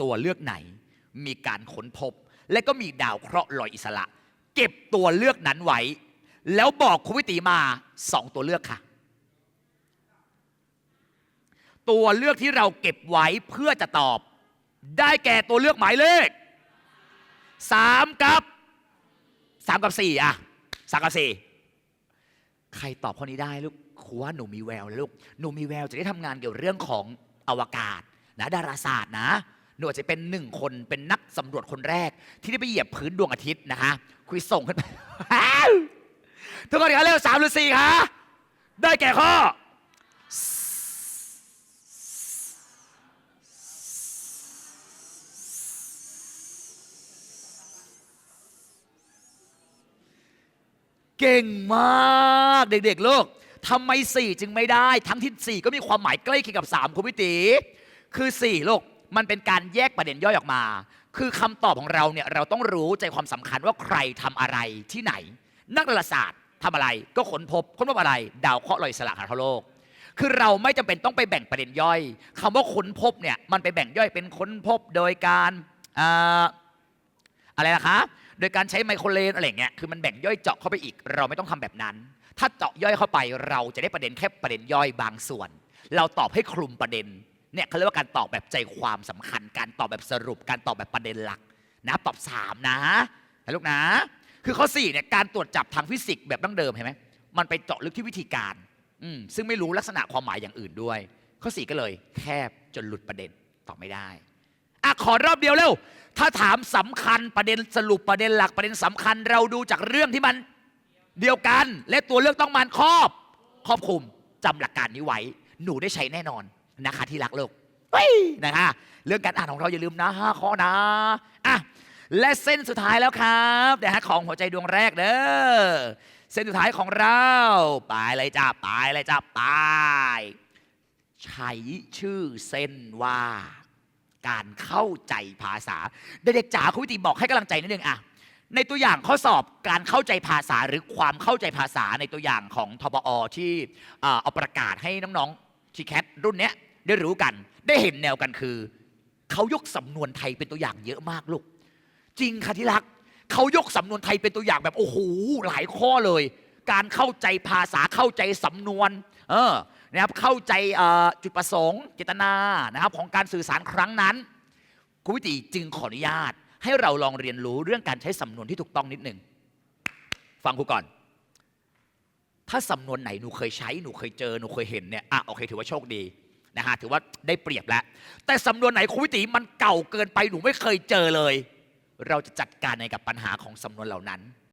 ตัวเลือกไหน มีการค้นพบ และก็มีดาวเคราะห์ลอยอิสระ เก็บตัวเลือกนั้นไว้ แล้วบอกคุณวิตีมาสองตัวเลือกค่ะ ตัวเลือกที่เราเก็บไว้เพื่อจะตอบ ได้แก่ตัวเลือกหมายเลขสามกับสามกับสี่อะสามกับสี่ใครตอบข้อนี้ได้ลูกครูว่าหนูมีแววแล้วลูก หนูมีแววจะได้ทำงานเกี่ยวเรื่องของอวกาศนะดาราศาสตร์นะ หนูอาจจะเป็นหนึ่งคนเป็นนักสำรวจคนแรก ที่ได้ไปเหยียบพื้นดวงอาทิตย์นะคะคุยส่งขึ้นไปทุกคนคะเร็วสามหรือสี่คะได้แก่ข้อเก่งมากเด็กๆลูกทำไม 4 จึงไม่ได้ ทั้งที่ 4 ก็มีความหมายใกล้เคียงกับ 3 คุณพิตีคือ 4 ลูก มันเป็นการแยกประเด็นย่อยออกมา คือคำตอบของเราเนี่ยเราต้องรู้ใจความสำคัญว่าใครทำอะไรที่ไหน นักดาราศาสตร์ทำอะไร ก็ค้นพบค้นพบอะไร ดาวเคราะห์ลอยอิสระหาทั่วโลก คือเราไม่จำเป็นต้องไปแบ่งประเด็นย่อยคำว่าค้นพบเนี่ยมันไปแบ่งย่อยเป็นค้นพบโดยการอะไรนะคะ โดยการใช้ไมโครเลนอะไรเงี้ย คือมันแบ่งย่อยเจาะเข้าไปอีก เราไม่ต้องทำแบบนั้น ถ้าเจาะย่อยเข้าไป เราจะได้ประเด็นแค่ประเด็นย่อยบางส่วน เราตอบให้คลุมประเด็น เนี่ยเขาเรียกว่าการตอบแบบใจความสำคัญ การตอบแบบสรุป การตอบแบบประเด็นหลักนะตอบสามนะนะลูกนะ คือข้อสี่เนี่ยการตรวจจับทางฟิสิกส์แบบดั้งเดิมเห็นไหมมันไปเจาะลึกที่วิธีการอืมซึ่งไม่รู้ลักษณะความหมายอย่างอื่นด้วย ข้อสี่ก็เลยแคบจนหลุดประเด็นตอบไม่ได้อะขอรอบเดียวเร็วถ้าถามสำคัญประเด็นสรุปประเด็นหลักประเด็นสำคัญ เราดูจากเรื่องที่มันเดียวกัน และตัวเลือกต้องมันครอบ ครอบคลุมจำหลักการนี้ไว้ หนูได้ใช้แน่นอน นะคะที่รักลูกเฮ้ยนะคะเรื่องการอ่านของเราอย่าลืมนะห้าข้อนะอะและเส้นสุดท้ายแล้วครับนะฮะของหัวใจดวงแรกเด้อเส้นสุดท้ายของเราไปเลยจ้าไปเลยจ้าไปใช้ชื่อเส้นว่า การเข้าใจภาษา เด็กๆจ๋าคุณวิติบอกให้กำลังใจนิดนึงอะในตัวอย่างข้อสอบการเข้าใจภาษาหรือความเข้าใจภาษาในตัวอย่างของทบอที่เอ่อเอาประกาศให้น้องๆ ทีแคทรุ่นเนี้ยได้รู้กัน ได้เห็นแนวกันคือ เขายกสำนวนไทยเป็นตัวอย่างเยอะมากลูก จริงค่ะที่รักเขายกสำนวนไทยเป็นตัวอย่างแบบโอ้โหหลายข้อเลย การเข้าใจภาษาเข้าใจสำนวน เออนะครับเข้าใจจุดประสงค์ เจตนานะครับของการสื่อสารครั้งนั้นคุณวิติจึงขออนุญาต ให้เราลองเรียนรู้เรื่องการใช้สำนวนที่ถูกต้องนิดหนึ่งฟังครูก่อน ถ้าสำนวนไหนหนูเคยใช้หนูเคยเจอหนูเคยเห็นเนี่ยอะโอเค ถือว่าโชคดีนะฮะถือว่าได้เปรียบแล้ว แต่สำนวนไหนคุณวิติมันเก่าเกินไปหนูไม่เคยเจอเลย เราจะจัดการในกับปัญหาของสำนวนเหล่านั้น